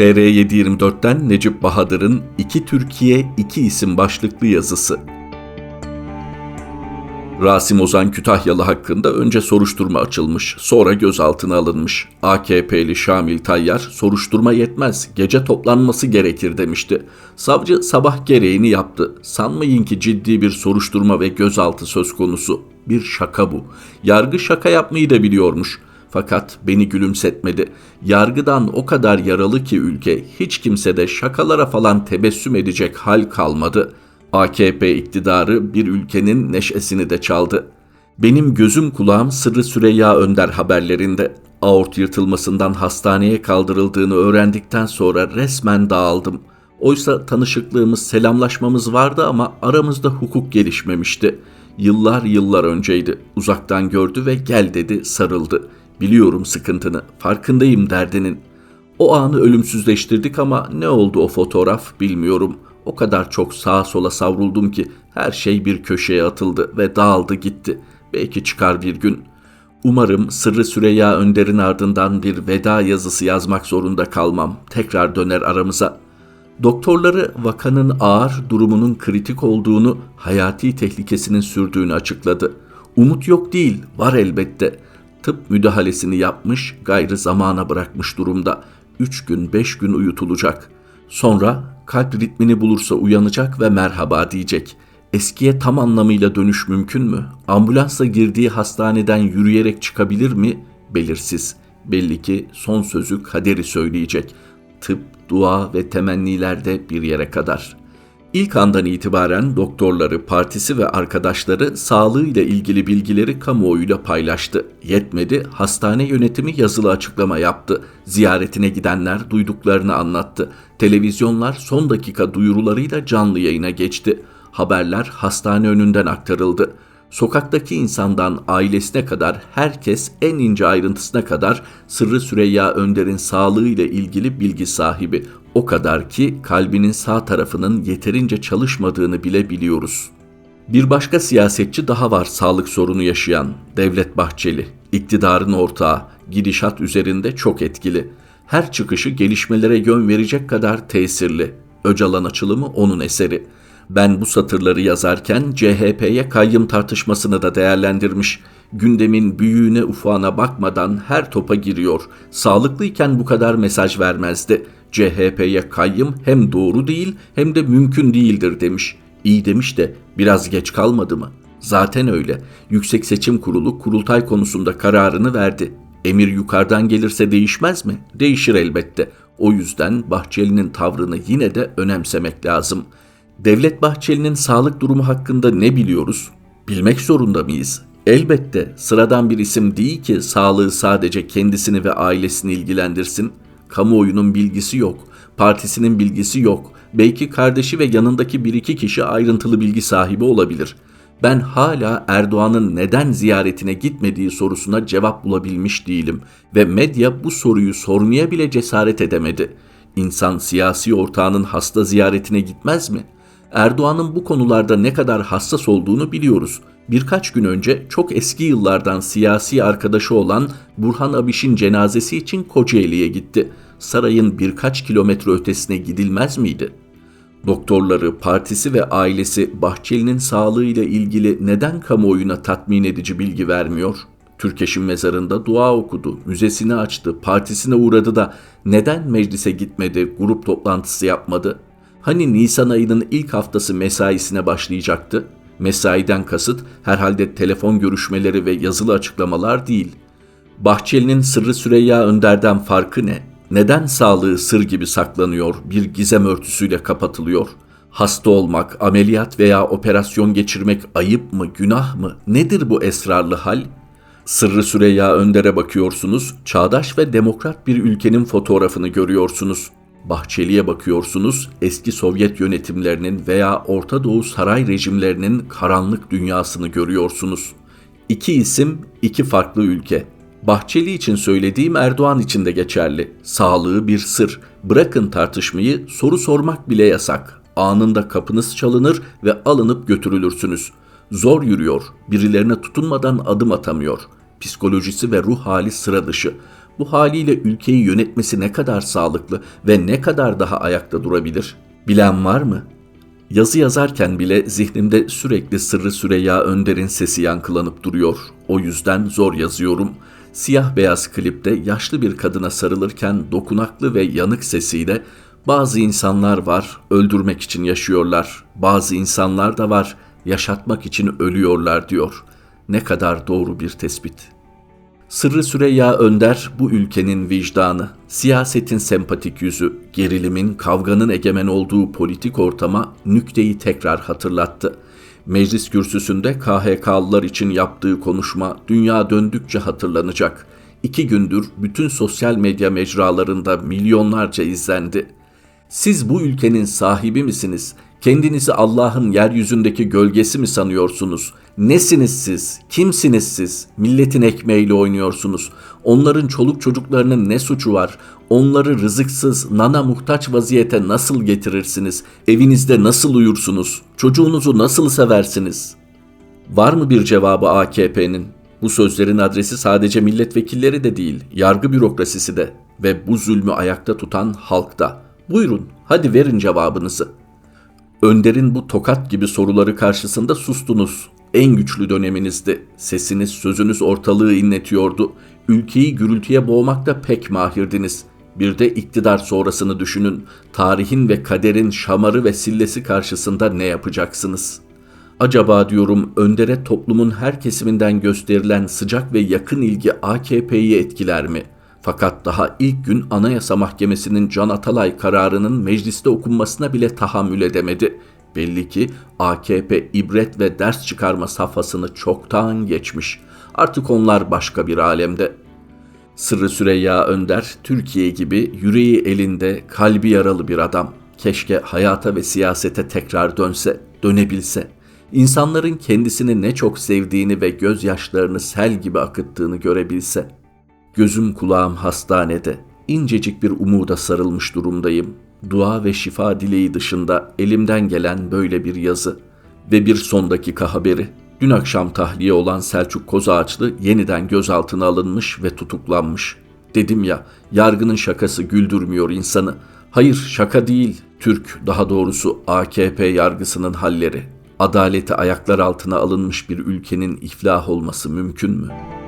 TR724'ten Necip Bahadır'ın İki Türkiye İki İsim başlıklı yazısı. Rasim Ozan Kütahyalı hakkında önce soruşturma açılmış, sonra gözaltına alınmış. AKP'li Şamil Tayyar, soruşturma yetmez, gece toplanması gerekir demişti. Savcı sabah gereğini yaptı. Sanmayın ki ciddi bir soruşturma ve gözaltı söz konusu. Bir şaka bu. Yargı şaka yapmayı da biliyormuş. Fakat beni gülümsetmedi. Yargıdan o kadar yaralı ki ülke, hiç kimse de şakalara falan tebessüm edecek hal kalmadı.'' AKP iktidarı bir ülkenin neşesini de çaldı. Benim gözüm kulağım Sırrı Süreyya Önder haberlerinde aort yırtılmasından hastaneye kaldırıldığını öğrendikten sonra resmen dağıldım. Oysa tanışıklığımız, selamlaşmamız vardı ama aramızda hukuk gelişmemişti. Yıllar yıllar önceydi. Uzaktan gördü ve gel dedi, sarıldı. Biliyorum sıkıntını, farkındayım derdinin. O anı ölümsüzleştirdik ama ne oldu o fotoğraf bilmiyorum.'' O kadar çok sağa sola savruldum ki her şey bir köşeye atıldı ve dağıldı gitti. Belki çıkar bir gün. Umarım Sırrı Süreyya Önder'in ardından bir veda yazısı yazmak zorunda kalmam. Tekrar döner aramıza. Doktorları vakanın ağır, durumunun kritik olduğunu, hayati tehlikesinin sürdüğünü açıkladı. Umut yok değil, var elbette. Tıp müdahalesini yapmış, gayrı zamana bırakmış durumda. Üç gün, beş gün uyutulacak. Sonra kalp ritmini bulursa uyanacak ve merhaba diyecek. Eskiye tam anlamıyla dönüş mümkün mü? Ambulansla girdiği hastaneden yürüyerek çıkabilir mi? Belirsiz. Belli ki son sözü kaderi söyleyecek. Tıp, dua ve temenniler de bir yere kadar.'' İlk andan itibaren doktorları, partisi ve arkadaşları sağlığıyla ilgili bilgileri kamuoyuyla paylaştı. Yetmedi, hastane yönetimi yazılı açıklama yaptı. Ziyaretine gidenler duyduklarını anlattı. Televizyonlar son dakika duyurularıyla canlı yayına geçti. Haberler hastane önünden aktarıldı. Sokaktaki insandan ailesine kadar herkes en ince ayrıntısına kadar Sırrı Süreyya Önder'in sağlığıyla ilgili bilgi sahibi. O kadar ki kalbinin sağ tarafının yeterince çalışmadığını bile biliyoruz. Bir başka siyasetçi daha var sağlık sorunu yaşayan Devlet Bahçeli. İktidarın ortağı, gidişat üzerinde çok etkili. Her çıkışı gelişmelere yön verecek kadar tesirli. Öcalan açılımı onun eseri.'' Ben bu satırları yazarken CHP'ye kayyım tartışmasını da değerlendirmiş. Gündemin büyüğüne ufağına bakmadan her topa giriyor. Sağlıklıyken bu kadar mesaj vermezdi. CHP'ye kayyım hem doğru değil hem de mümkün değildir demiş. İyi demiş de biraz geç kalmadı mı? Zaten öyle. Yüksek Seçim Kurulu kurultay konusunda kararını verdi. Emir yukarıdan gelirse değişmez mi? Değişir elbette. O yüzden Bahçeli'nin tavrını yine de önemsemek lazım.'' Devlet Bahçeli'nin sağlık durumu hakkında ne biliyoruz? Bilmek zorunda mıyız? Elbette sıradan bir isim değil ki sağlığı sadece kendisini ve ailesini ilgilendirsin. Kamuoyunun bilgisi yok, partisinin bilgisi yok. Belki kardeşi ve yanındaki bir iki kişi ayrıntılı bilgi sahibi olabilir. Ben hala Erdoğan'ın neden ziyaretine gitmediği sorusuna cevap bulabilmiş değilim ve medya bu soruyu sormaya bile cesaret edemedi. İnsan siyasi ortağının hasta ziyaretine gitmez mi?'' Erdoğan'ın bu konularda ne kadar hassas olduğunu biliyoruz. Birkaç gün önce çok eski yıllardan siyasi arkadaşı olan Burhan Abiş'in cenazesi için Kocaeli'ye gitti. Sarayın birkaç kilometre ötesine gidilmez miydi? Doktorları, partisi ve ailesi Bahçeli'nin sağlığıyla ilgili neden kamuoyuna tatmin edici bilgi vermiyor? Türkeş'in mezarında dua okudu, müzesini açtı, partisine uğradı da neden meclise gitmedi, grup toplantısı yapmadı?'' Hani Nisan ayının ilk haftası mesaisine başlayacaktı? Mesaiden kasıt herhalde telefon görüşmeleri ve yazılı açıklamalar değil. Bahçeli'nin Sırrı Süreyya Önder'den farkı ne? Neden sağlığı sır gibi saklanıyor, bir gizem örtüsüyle kapatılıyor? Hasta olmak, ameliyat veya operasyon geçirmek ayıp mı, günah mı? Nedir bu esrarlı hal? Sırrı Süreyya Önder'e bakıyorsunuz, çağdaş ve demokrat bir ülkenin fotoğrafını görüyorsunuz. Bahçeli'ye bakıyorsunuz, eski Sovyet yönetimlerinin veya Orta Doğu saray rejimlerinin karanlık dünyasını görüyorsunuz. İki isim, iki farklı ülke. Bahçeli için söylediğim Erdoğan için de geçerli. Sağlığı bir sır. Bırakın tartışmayı, soru sormak bile yasak. Anında kapınız çalınır ve alınıp götürülürsünüz. Zor yürüyor, birilerine tutunmadan adım atamıyor. Psikolojisi ve ruh hali sıra dışı. Bu haliyle ülkeyi yönetmesi ne kadar sağlıklı ve ne kadar daha ayakta durabilir? Bilen var mı? Yazı yazarken bile zihnimde sürekli Sırrı Süreyya Önder'in sesi yankılanıp duruyor. O yüzden zor yazıyorum. Siyah beyaz klipte yaşlı bir kadına sarılırken dokunaklı ve yanık sesiyle bazı insanlar var öldürmek için yaşıyorlar. Bazı insanlar da var yaşatmak için ölüyorlar diyor. Ne kadar doğru bir tespit. Sırrı Süreyya Önder bu ülkenin vicdanı, siyasetin sempatik yüzü, gerilimin, kavganın egemen olduğu politik ortama nükteyi tekrar hatırlattı. Meclis kürsüsünde KHK'lılar için yaptığı konuşma dünya döndükçe hatırlanacak. İki gündür bütün sosyal medya mecralarında milyonlarca izlendi. Siz bu ülkenin sahibi misiniz? Kendinizi Allah'ın yeryüzündeki gölgesi mi sanıyorsunuz? Nesiniz siz? Kimsiniz siz? Milletin ekmeğiyle oynuyorsunuz. Onların çoluk çocuklarının ne suçu var? Onları rızıksız, nana muhtaç vaziyete nasıl getirirsiniz? Evinizde nasıl uyursunuz? Çocuğunuzu nasıl seversiniz? Var mı bir cevabı AKP'nin? Bu sözlerin adresi sadece milletvekilleri de değil, yargı bürokrasisi de ve bu zulmü ayakta tutan halkta. Buyurun, hadi verin cevabınızı. Önder'in bu tokat gibi soruları karşısında sustunuz. En güçlü döneminizdi. Sesiniz, sözünüz ortalığı inletiyordu. Ülkeyi gürültüye boğmakta pek mahirdiniz. Bir de iktidar sonrasını düşünün. Tarihin ve kaderin şamarı ve sillesi karşısında ne yapacaksınız? Acaba diyorum Önder'e toplumun her kesiminden gösterilen sıcak ve yakın ilgi AKP'yi etkiler mi?'' Fakat daha ilk gün Anayasa Mahkemesi'nin Can Atalay kararının mecliste okunmasına bile tahammül edemedi. Belli ki AKP ibret ve ders çıkarma safhasını çoktan geçmiş. Artık onlar başka bir alemde. Sırrı Süreyya Önder, Türkiye gibi yüreği elinde, kalbi yaralı bir adam. Keşke hayata ve siyasete tekrar dönse, dönebilse. İnsanların kendisini ne çok sevdiğini ve gözyaşlarını sel gibi akıttığını görebilse.'' Gözüm kulağım hastanede, incecik bir umuda sarılmış durumdayım. Dua ve şifa dileği dışında elimden gelen böyle bir yazı ve bir son dakika haberi. Dün akşam tahliye olan Selçuk Kozağaçlı yeniden gözaltına alınmış ve tutuklanmış. Dedim ya, yargının şakası güldürmüyor insanı. Hayır, şaka değil. Türk, daha doğrusu AKP yargısının halleri. Adaleti ayaklar altına alınmış bir ülkenin iflah olması mümkün mü?''